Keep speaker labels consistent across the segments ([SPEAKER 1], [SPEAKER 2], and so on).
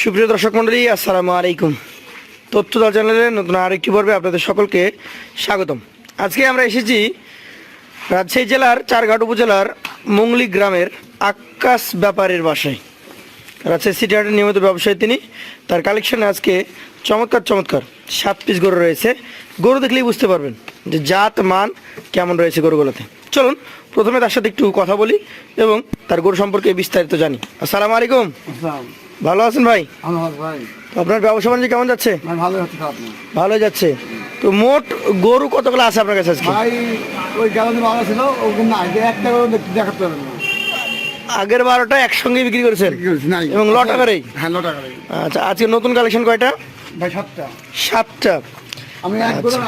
[SPEAKER 1] সুপ্রিয় দর্শক মন্ডলী আসসালামু আলাইকুম। তথ্যদল চ্যানেলের নতুন আরেকটি পর্বে আপনাদের সকলকে স্বাগতম। আজকে আমরা এসেছি রাজশাহী জেলার চারঘাট উপজেলার মুংলি গ্রামের আকাশ ব্যাপারের বাসায়। রাজশাহী সিটি হাটের নিয়মিত ব্যবসায়ী তিনি। তার কালেকশনে আজকে চমৎকার চমৎকার সাত পিস গরু রয়েছে। গরু দেখলেই বুঝতে পারবেন যে জাত, মান কেমন রয়েছে গরুগুলোতে। চলুন, প্রথমে তার সাথে একটু কথা বলি এবং তার গরু সম্পর্কে বিস্তারিত জানি। আসসালামু আলাইকুম। ভালো আছেন ভাই?
[SPEAKER 2] ভাই।
[SPEAKER 1] আপনার ব্যবসা বাণিজ্য কেমন যাচ্ছে?
[SPEAKER 2] ভালো
[SPEAKER 1] ভালো যাচ্ছে। তো মোট গরু কতগুলো আছে আপনার কাছে আজকে?
[SPEAKER 2] ভাই ওই ভালো ছিল একটা করে দেখাতে পারবেন না।
[SPEAKER 1] আগের বারোটা একসঙ্গে বিক্রি করেছেন? এবং লট?
[SPEAKER 2] হ্যাঁ লট আকারেই
[SPEAKER 1] আচ্ছা আজকে নতুন কালেকশন কয়টা?
[SPEAKER 2] ভাই সাতটা।
[SPEAKER 1] সাতটা।
[SPEAKER 2] আমি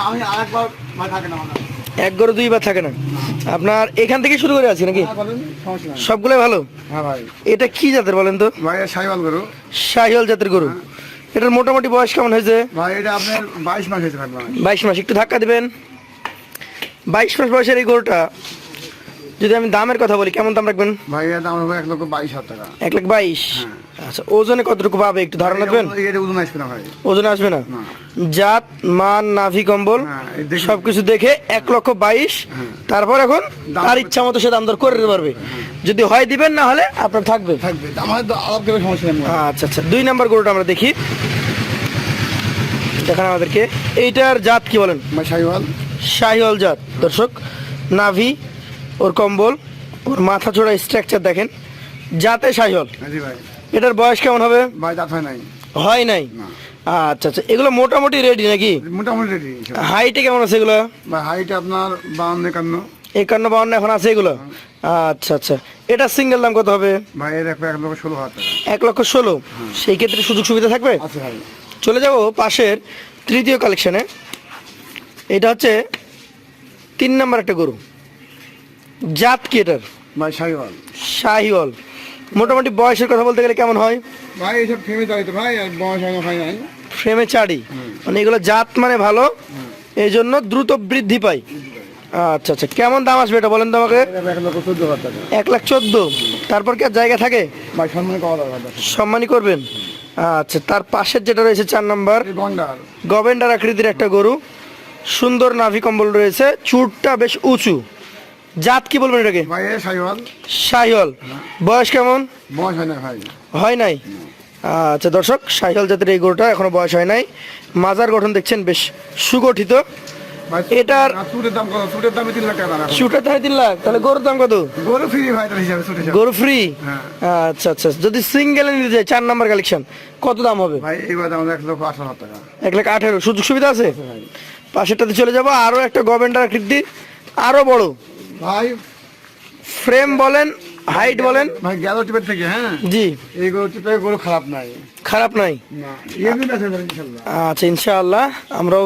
[SPEAKER 2] আমি আরেকবার ভাই থাকে না
[SPEAKER 1] এক গরু দুইবার থাকে না। আপনার এখান থেকে শুরু করে আছে নাকি?
[SPEAKER 2] হ্যাঁ,
[SPEAKER 1] সবগুলোই ভালো?
[SPEAKER 2] হ্যাঁ
[SPEAKER 1] এটা কি জাতের বলেন তো?
[SPEAKER 2] ভাই গরু। করো
[SPEAKER 1] শাহিওয়াল জাতের গরু। এটার মোটামুটি বয়স কেমন হয়েছে?
[SPEAKER 2] ভাই এটা আপনার বাইশ মাস হয়েছে
[SPEAKER 1] বাইশ মাস একটু ধাক্কা দিবেন। বাইশ মাস বয়সের এই গরুটা যদি আমি দামের কথা বলি কেমন দাম রাখবেন?
[SPEAKER 2] ভাই এটা আমার হবে এক লক্ষ বাইশ হাজার টাকা।
[SPEAKER 1] এক লাখ বাইশ? আচ্ছা ওজনে কতটুকু পাবে? একটু ধারণা
[SPEAKER 2] এটা ওজন আসবে না ভাই।
[SPEAKER 1] ওজন আসবে না। জাত মান নাভি কম্বল
[SPEAKER 2] হ্যাঁ।
[SPEAKER 1] সবকিছু দেখে এক লক্ষ বাইশ। তারপর এখন
[SPEAKER 2] দাম-
[SPEAKER 1] তার ইচ্ছা মতো সে দাম দর করে দিতে পারবে। যদি হয় দিবেন না হলে আপনার থাকবে।
[SPEAKER 2] থাকবে। করে সমস্যা নেই।
[SPEAKER 1] আচ্ছা আচ্ছা। দুই নাম্বার গরুটা আমরা দেখি। দেখান আমাদেরকে। এইটার জাত কি বলেন?
[SPEAKER 2] সাইবাল
[SPEAKER 1] শাহিওয়াল জাত। দর্শক নাভি ওর কম্বল ওর মাথা চোড়া স্ট্রাকচার দেখেন। যাতে শাহিওয়াল
[SPEAKER 2] জি
[SPEAKER 1] এটার বয়স কেমন হবে?
[SPEAKER 2] ভাই দাঁত হয় নাই।
[SPEAKER 1] হয় নাই? আচ্ছা আচ্ছা এগুলো মোটামুটি রেডি নাকি?
[SPEAKER 2] মোটামুটি রেডি
[SPEAKER 1] হাইটে কেমন আছে এগুলো?
[SPEAKER 2] হাইট আপনার বাউন্ন একান্ন।
[SPEAKER 1] একান্ন বাউন্ন এখন আছে এগুলো? আচ্ছা আচ্ছা এটা সিঙ্গেল দাম কত হবে?
[SPEAKER 2] ভাই এর এক এক লক্ষ ষোলো
[SPEAKER 1] এক লক্ষ ষোলো? সেই ক্ষেত্রে সুযোগ সুবিধা থাকবে? চলে যাব পাশের তৃতীয় কালেকশনে এটা হচ্ছে তিন নাম্বার একটা গরু। জাত কি এটার?
[SPEAKER 2] ভাই সাইওয়াল
[SPEAKER 1] শাহিওয়াল। মোটামুটি বয়সের কথা বলতে গেলে কেমন হয়?
[SPEAKER 2] ভাই এইসব ফেমে দাঁড়িয়ে ভাই আর বয়স হয় না হয় নাই।
[SPEAKER 1] ফ্রেমে চাড়ি। মানে এগুলো জাত মানে ভালো। এই জন্য দ্রুত বৃদ্ধি পায় আচ্ছা আচ্ছা। কেমন দাম আসবে এটা বলেন তো আমাকে?
[SPEAKER 2] এক
[SPEAKER 1] লাখ চোদ্দ। তারপর কি আর জায়গা থাকে?
[SPEAKER 2] ভাই
[SPEAKER 1] সম্মানই করবেন। আচ্ছা তার পাশের যেটা রয়েছে চার নম্বর গভেন্ডার আকৃতির একটা গরু। সুন্দর নাভি কম্বল রয়েছে। চুটটা বেশ উঁচু। জাত কি বলবেন এটাকে?
[SPEAKER 2] ভাই
[SPEAKER 1] শাহিওয়াল বয়স কেমন?
[SPEAKER 2] বয়স হয় না ভাই।
[SPEAKER 1] হয় নাই? আচ্ছা দর্শক শাহিওয়াল জাতের এই গরুটা এখনও বয়স হয় নাই। মাজার গঠন দেখছেন বেশ সুগঠিত। এটার-
[SPEAKER 2] দাম কত? সুটের দামে তিন লাখ টাকা দাম এখন।
[SPEAKER 1] শুটার তাই তিন লাখ? তাহলে গরুর দাম কত?
[SPEAKER 2] গরু ফ্রি ভাই তার হিসাবে সুটের
[SPEAKER 1] গরু ফ্রি
[SPEAKER 2] হ্যাঁ।
[SPEAKER 1] আচ্ছা আচ্ছা। যদি সিঙ্গেলে নিতে যায় চার নাম্বার কালেকশন কত দাম হবে?
[SPEAKER 2] ভাই এইবার দাম এক লক্ষ আঠারো টাকা।
[SPEAKER 1] এক লাখ আঠেরো। সুযোগ সুবিধা আছে? পাশেরটাতে চলে যাব। আরও একটা গভেন্ডার আকৃতি আরও বড়।
[SPEAKER 2] ভাই
[SPEAKER 1] ফ্রেম বলেন হাইট বলেন।
[SPEAKER 2] ভাই গেল টিপের থেকে হ্যাঁ?
[SPEAKER 1] জি।
[SPEAKER 2] এই গরু টিপে গরু খারাপ নাই।
[SPEAKER 1] খারাপ নাই?
[SPEAKER 2] ইনশাল্লাহ।
[SPEAKER 1] আচ্ছা ইনশাআল্লাহ। আমরাও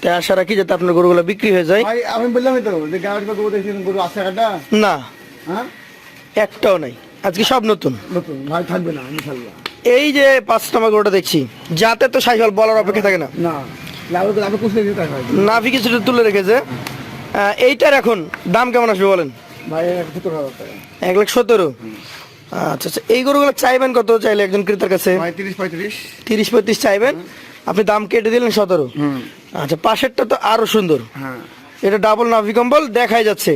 [SPEAKER 1] তাই আশা রাখি যাতে আপনার গরুগুলো বিক্রি হয়ে যায়।
[SPEAKER 2] ভাই আমি বললাম তো যে গরু দেখছেন গরু আছে একটা?
[SPEAKER 1] না।
[SPEAKER 2] হ্যাঁ?
[SPEAKER 1] একটাও নাই। আজকে সব নতুন।
[SPEAKER 2] নতুন ভাই থাকবে না ইনশাল্লাহ
[SPEAKER 1] এই যে পাঁচ নম্বর গরুটা দেখছি যাতে তো সাইকেল বলার অপেক্ষা থাকে না।
[SPEAKER 2] না লাভ লাভ ভাই
[SPEAKER 1] নাভি কিছুটা তুলে রেখেছে। এইটার এখন দাম কেমন আসবে বলেন?
[SPEAKER 2] ভাই এক
[SPEAKER 1] লাখ সতেরো আচ্ছা আচ্ছা এই গরুগুলো চাইবেন কত চাইলে একজন ক্রেতার কাছে?
[SPEAKER 2] তিরিশ পঁয়ত্রিশ।
[SPEAKER 1] চাইবেন? আপনি দাম কেটে দিলেন সতেরো। আচ্ছা পাশেরটা তো আরও সুন্দর।
[SPEAKER 2] হ্যাঁ।
[SPEAKER 1] এটা ডাবল নাভি কম্বল দেখাই যাচ্ছে।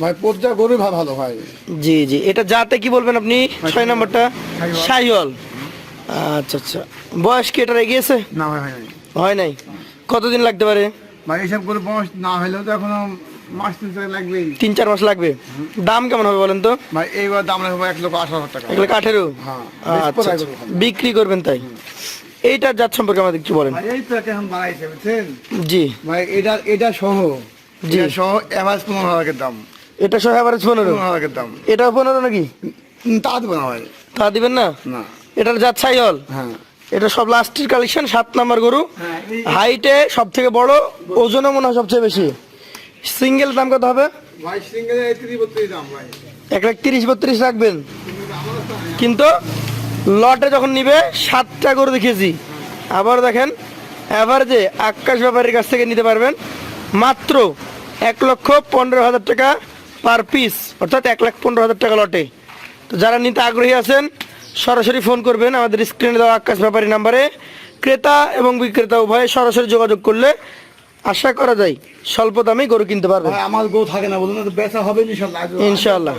[SPEAKER 2] ভাই পর্যা গরু ভালো ভাই।
[SPEAKER 1] জি জি এটা যাতে কি বলবেন আপনি? ছয় নম্বরটা।
[SPEAKER 2] শাহিওয়াল
[SPEAKER 1] আচ্ছা আচ্ছা বয়স কি এটার এগিয়েছে?
[SPEAKER 2] না
[SPEAKER 1] হয় নাই। কতদিন লাগতে পারে?
[SPEAKER 2] ভাই এইসব গরু বয়স না হলেও তো এখনও মাস তিন চার লাগবেই।
[SPEAKER 1] তিন চার মাস লাগবে? দাম কেমন হবে বলেন তো?
[SPEAKER 2] ভাই এইবার দাম রাখব এক লক্ষ আঠারো হাজার টাকা।
[SPEAKER 1] এগুলো কাঠেরও
[SPEAKER 2] হ্যাঁ
[SPEAKER 1] আচ্ছা, আচ্ছা।
[SPEAKER 2] কোথায়
[SPEAKER 1] বিক্রি করবেন তাই? এইটার জাত সম্পর্কে আমাদের একটু বলেন।
[SPEAKER 2] এই তো এখন বাড়াইছে বুঝছেন?
[SPEAKER 1] জি।
[SPEAKER 2] ভাই এটা এটা সহ।
[SPEAKER 1] জি।
[SPEAKER 2] সহ এভারেজ পনেরো হাজারের দাম।
[SPEAKER 1] এটা সহ অ্যাভারেজ পনেরো?
[SPEAKER 2] হাজারের দাম।
[SPEAKER 1] এটা পনেরো নাকি?
[SPEAKER 2] তা দেবো না
[SPEAKER 1] তা দিবেন না?
[SPEAKER 2] না।
[SPEAKER 1] এটার জাত সাইহল
[SPEAKER 2] হ্যাঁ।
[SPEAKER 1] এটা সব লাস্টের কালেকশন সাত নাম্বার গরু।
[SPEAKER 2] হ্যাঁ,
[SPEAKER 1] হাইটে সব থেকে বড় ওজনে মনে হয় সবচেয়ে বেশি। সিঙ্গেল দাম কত হবে? এক লাখ তিরিশ বত্রিশ রাখবেন। কিন্তু লটে যখন নিবে সাতটা গরু দেখিয়েছি। আবার দেখেন অ্যাভারেজে আকাশ ব্যাপারীর কাছ থেকে নিতে পারবেন। মাত্র এক লক্ষ পনেরো হাজার টাকা পার পিস অর্থাৎ এক লাখ পনেরো হাজার টাকা লটে। তো যারা নিতে আগ্রহী আছেন সরাসরি ফোন করবেন আমাদের স্ক্রিনে দেওয়া আকাশ ব্যাপারী নাম্বারে। ক্রেতা এবং বিক্রেতা উভয়ে সরাসরি যোগাযোগ করলে আশা করা যায় স্বল্প দামে গরু কিনতে পারবেন
[SPEAKER 2] আমার গো থাকে না বলুন বেচা হবে ইনশাল্লাহ
[SPEAKER 1] ইনশাআল্লাহ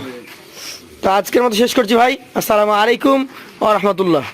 [SPEAKER 1] তো আজকের মতো শেষ করছি ভাই। আসসালামু আলাইকুম ও রাহমাতুল্লাহ।